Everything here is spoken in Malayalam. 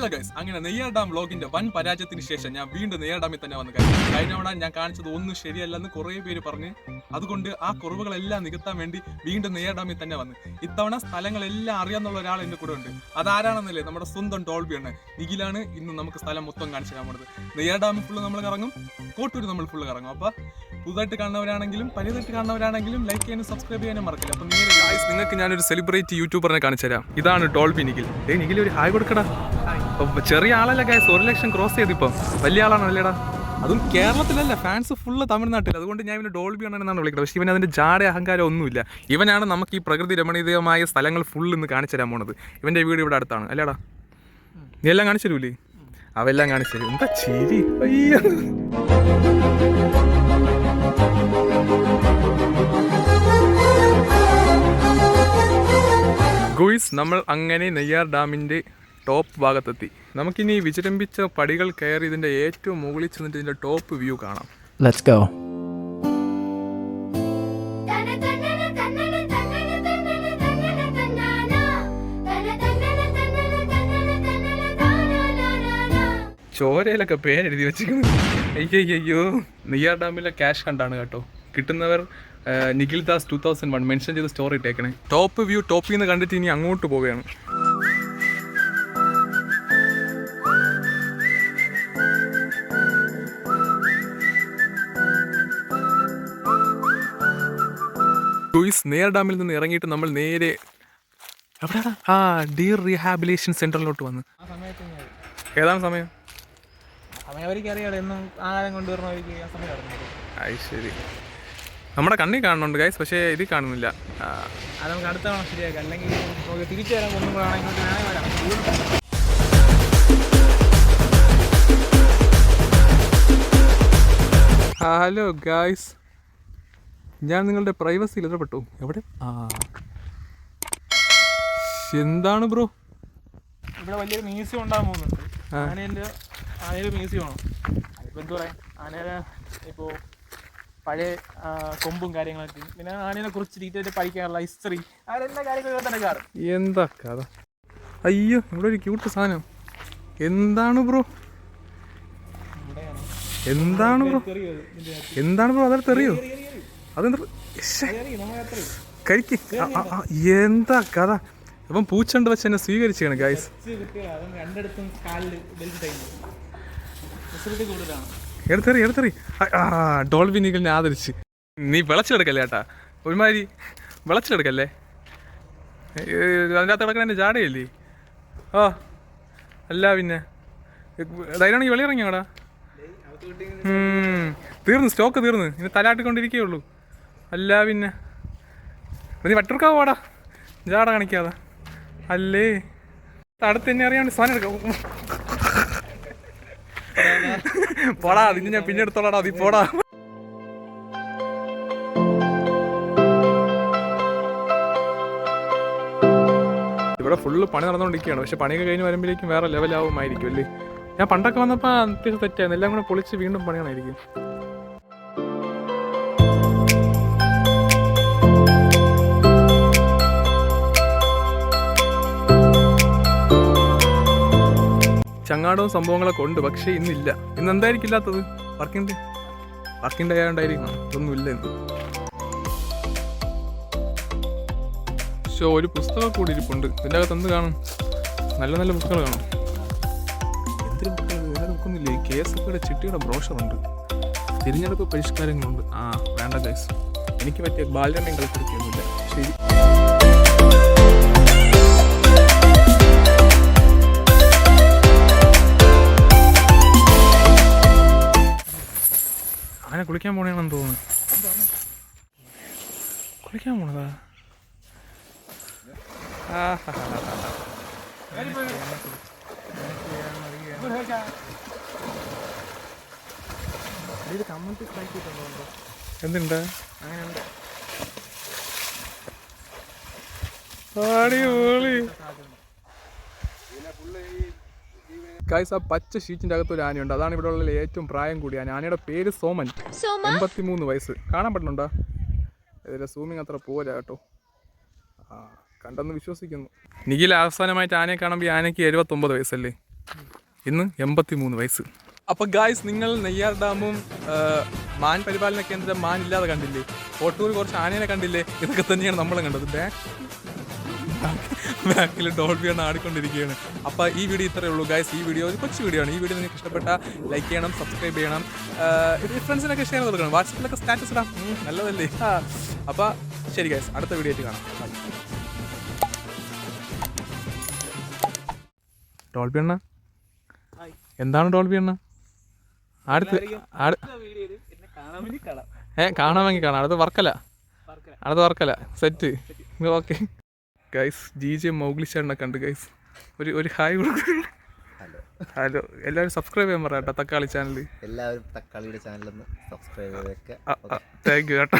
ഹലോ ഗൈസ് അങ്ങനെ നെയ്യാർ ഡാം വ്ലോഗിന്റെ വൻ പരാജയത്തിന് ശേഷം ഞാൻ വീണ്ടും നെയ്യാർ ഡാമിൽ തന്നെ വന്നു കഴിഞ്ഞു കഴിഞ്ഞ തവണ ഞാൻ കാണിച്ചത് ഒന്നും ശരിയല്ലെന്ന് കുറേ പേര് പറഞ്ഞ്. അതുകൊണ്ട് ആ കുറവുകളെല്ലാം നികത്താൻ വേണ്ടി വീണ്ടും നെയ്യാർ ഡാമിൽ തന്നെ വന്നു. ഇത്തവണ സ്ഥലങ്ങളെല്ലാം അറിയാന്നുള്ള ഒരാൾ എന്റെ കൂടെ ഉണ്ട്. അതാരാണെന്നല്ലേ? നമ്മുടെ സ്വന്തം ടോൾബിയാണ് നിഖിലാണ് ഇന്ന് നമുക്ക് സ്ഥലം മൊത്തം കാണിച്ചു തരാൻ പോണത്. നെയ്യാർ ഡാമിൽ ഫുള്ള് നമ്മൾ കറങ്ങും കോട്ടൂർ നമ്മൾ ഫുള്ള് കറങ്ങും. അപ്പോൾ പുതുതായിട്ട് കാണുന്നവരാണെങ്കിലും പഴയതായിട്ട് കാണുന്നവരാണെങ്കിലും ലൈക്ക് ചെയ്യാനും സബ്സ്ക്രൈബ് ചെയ്യാനും മറക്കില്ല. അപ്പൊ നിങ്ങൾക്ക് ഞാനൊരു സെലിബ്രേറ്റ് യൂട്യൂബറിനെ കാണിച്ചു തരാം. ഇതാണ് ടോൾബി നിഖിൽ. ഏ നിഖിൽ ഒരു ഹായ് കൊടുക്കടാ. ചെറിയ ആളല്ല ഗൈസ് ഒരു ലക്ഷം ക്രോസ് ചെയ്തു ഇപ്പം. വലിയ ആളാണ് അല്ലേടാ? അതും കേരളത്തിലല്ല ഫാൻസ് ഫുള്ള് തമിഴ്നാട്ടിൽ അതുകൊണ്ട് ഞാൻ ഇവന് ഡോൾബി എന്നാണ് വിളിക്കുന്നത് പക്ഷേ ഇവൻ അതിന്റെ ജാട അഹങ്കാരം ഒന്നുമില്ല. ഇവനാണ് നമുക്ക് ഈ പ്രകൃതി രമണീയമായ സ്ഥലങ്ങൾ ഫുള്ള് ഇന്ന് കാണിച്ചു തരാൻ പോണത്. ഇവന്റെ വീട് ഇവിടെ അടുത്താണ്. അല്ലേടാ? നീ എല്ലാം കാണിച്ചു തരൂലേ? അവെല്ലാം കാണിച്ചു തരും. എന്താ ചിരി? അയ്യോ. ഗുയിസ് നമ്മൾ അങ്ങനെ നെയ്യാർ ഡാമിന്റെ ടോപ്പ് ഭാഗത്തെത്തി. നമുക്കിനി വിചരംഭിച്ച പടികൾ കയറി ഇതിന്റെ ഏറ്റവും മുകളിൽ ചെന്നിട്ട് ഇതിന്റെ ടോപ്പ് വ്യൂ കാണാം. ലെറ്റ്സ് ഗോ ചോരയിലൊക്കെ പേരെഴുതി വെച്ചിരിക്കുന്നു. അയ്യോ നെയ്യാർ ഡാമിലെ ക്യാഷ് കണ്ടാണ് കേട്ടോ. കിട്ടുന്നവർ Nikhil Das two thousand one mention ചെയ്ത് സ്റ്റോറി ഇട്ടേക്കണേ. ടോപ്പ് വ്യൂ ടോപ്പിൽ നിന്ന് കണ്ടിട്ട് ഇനി അങ്ങോട്ട് പോവുകയാണ്. ലൂയിസ് നെയർ ഡാമിൽ നിന്ന് ഇറങ്ങിയിട്ട് നമ്മൾ നേരെ ആ ഡീർ റീഹാബിലേഷൻ സെന്ററിലോട്ട് വന്ന്. ഏതാണ് സമയം? ശരി. നമ്മുടെ കണ്ണി കാണുന്നുണ്ട് ഗൈസ് പക്ഷേ ഇതിൽ കാണുന്നില്ല. തിരിച്ചു വരാൻ ഒന്നും ഹലോ ഗായ്സ് ഞാൻ നിങ്ങളുടെ പ്രൈവസി ഇടപെട്ടു. എവിടെ? ആ. എന്താണ് ബ്രോ? ഇവിടെ വലിയൊരു മ്യൂസിയം ഉണ്ടാകാൻ പോകുന്നുണ്ട്. ആനേന്റെ ആനയുടെ മ്യൂസിയമാണ് ഇപ്പം എന്താ പറയാം ആനയുടെ ഇപ്പോൾ പഴയ കൊമ്പും കാര്യങ്ങളൊക്കെ. പിന്നെ ആനയെ കുറിച്ച് ഡീറ്റെയിൽ പഠിക്കാനുള്ള ഹിസ്റ്ററി അങ്ങനെ എല്ലാ കാര്യങ്ങളും തന്നെ കാറ് എന്താ കഥ? അയ്യോ ഇവിടെ ഒരു ക്യൂട്ട് സാധനം. എന്താണ് ബ്രോ? എന്താണ് ബ്രോ. എന്താണ് ബ്രോ? അതെ അറിയോ അതെന്താ എന്താ കഥ? അപ്പം പൂച്ചണ്ട് വെച്ച് എന്നെ സ്വീകരിച്ചാണ് ഗായ്സ് എടുത്തറി എടുത്തറി. ആ ഡോൾബി നീഗലിനെ ആദരിച്ച്. നീ വിളച്ചെടുക്കല്ലേ ചേട്ടാ ഒരുമാതിരി വിളച്ചെടുക്കല്ലേ അതിനകത്ത് അതിന്റെ അകത്ത് കിടക്കണ എന്റെ ജാടയല്ലേ? ഓ അല്ല പിന്നെ. ധൈര്യമാണെങ്കിൽ വെളിയിറങ്ങിയോടാ? തീർന്നു സ്റ്റോക്ക് തീർന്നു. ഇനി തലാട്ടിക്കൊണ്ടിരിക്കേ ഉള്ളൂ. അല്ല പിന്നെ. നീ വട്ടൂർക്കാ പോടാ. ജാട കാണിക്കാതെ. അല്ലേ? അടുത്ത് തന്നെ അറിയാണ്ട് സാധനം എടുക്കാം. പോടാ അതിന് ഞാൻ പിന്നെ എടുത്തോളാടാ. അതി പോടാ. ഇവിടെ ഫുള്ള് പണി നടന്നുകൊണ്ടിരിക്കുകയാണ്. പക്ഷെ പണിയൊക്കെ കഴിഞ്ഞ് വരുമ്പോഴേക്കും വേറെ ലെവലാവുമായിരിക്കും അല്ലേ? ഞാൻ പണ്ടൊക്കെ വന്നപ്പോൾ അത്യാവശ്യം തെറ്റായിരുന്നു. എല്ലാം കൂടെ പൊളിച്ച് വീണ്ടും പണിയണമായിരിക്കും ചങ്ങാടവും സംഭവങ്ങളൊക്കെ ഉണ്ട് പക്ഷേ ഇന്നില്ല. ഇന്ന് എന്തായിരിക്കും ഇല്ലാത്തത് വർക്കിംഗ് ഡേ വർക്കിംഗ് ഡേ ആയതുകൊണ്ടായിരിക്കണം ഇതൊന്നും ഇല്ല ഇന്ന്. പക്ഷേ ഒരു പുസ്തകം കൂടി ഇരിപ്പുണ്ട്. ഇതിന്റെ അകത്ത് എന്ത് കാണും? നല്ല നല്ല ബുക്കുകൾ കാണും. എന്തൊരു ബുക്കുകൾ വേറെ ബുക്കൊന്നുമില്ലേ. കെ എസ് എഫിയുടെ ചിട്ടിയുടെ ബ്രോഷറുണ്ട് തിരഞ്ഞെടുപ്പ് പരിഷ്കാരങ്ങളുണ്ട്. ആ വേണ്ട ഗൈസ്. എനിക്ക് പറ്റിയ ബാലരമയും കളിപ്പിടിക്കൊന്നുമില്ല ശരി. കുളിക്കാൻ പോണേണെന്ന് തോന്നുന്നു. കുളിക്കാൻ പോണതാ? എന്തുണ്ട്? അങ്ങനെയുണ്ട് അടിപൊളി ഗൈസ് ആ പച്ച ഷീറ്റിന്റെ അകത്ത് ഒരു ആനയുണ്ട്. അതാണ് ഇവിടെ ഉള്ള ഏറ്റവും പ്രായം കൂടിയ ആന. ആനയുടെ പേര് സോമൻ. എൺപത്തി മൂന്ന് വയസ്സ്. കാണാൻ പറ്റുന്നുണ്ടോ? ഇതിലെ സൂമിങ് അത്ര പോരാ കേട്ടോ. ആ കണ്ടെന്ന് വിശ്വസിക്കുന്നു. നിഖിൽ അവസാനമായിട്ട് ആനയെ കാണുമ്പോൾ ഈ ആനയ്ക്ക് എഴുപത്തൊമ്പത് വയസ്സല്ലേ? ഇന്ന് എൺപത്തി മൂന്ന് വയസ്സ്. അപ്പൊ ഗായ്സ് നിങ്ങൾ നെയ്യാർ ഡാമും മാൻ പരിപാലന കേന്ദ്രം മാൻ ഇല്ലാതെ കണ്ടില്ലേ? കോട്ടൂർ കുറച്ച് ആനേനെ കണ്ടില്ലേ? ഇതൊക്കെ തന്നെയാണ് നമ്മളും കണ്ടത്. ബാക്കിൽ ഡോൾബിയാണ് ആടിക്കൊണ്ടിരിക്കുകയാണ്. അപ്പോൾ ഈ വീഡിയോ ഇത്രയേ ഉള്ളൂ. ഗായ്സ് ഈ വീഡിയോ ഒരു കൊച്ചു വീഡിയോ ആണ്. ഈ വീഡിയോ നിങ്ങൾക്ക് ഇഷ്ടപ്പെട്ട ലൈക്ക് ചെയ്യണം സബ്സ്ക്രൈബ് ചെയ്യണം. ഫ്രണ്ട്സിനൊക്കെ ഷെയർ കൊടുക്കണം. വാട്സപ്പിലൊക്കെ സ്റ്റാറ്റസ് ഇടാം. നല്ലതല്ലേ? അപ്പോൾ ശരി ഗായ്സ് അടുത്ത വീഡിയോ ആയിട്ട് കാണാം. ഡോൾബി അണ്ണ. എന്താണ് ഡോൾബി അണ്ണ? അടുത്ത് ഏ കാണാമെങ്കിൽ കാണാം. അടുത്ത് വർക്കല. അടുത്ത Varkala. Set okay. Guys G J Mowgli ചേട്ടനെ കണ്ട് ഗൈസ് ഒരു ഒരു ഹായ് കൊടുക്കും. ഹലോ. എല്ലാവരും സബ്സ്ക്രൈബ് ചെയ്യാൻ പറയാം കേട്ടോ തക്കാളി ചാനൽ എല്ലാവരും തക്കാളിയുടെ ചാനലൊന്ന് സബ്സ്ക്രൈബ് ചെയ്തൊക്കെ. താങ്ക് യു കേട്ടോ.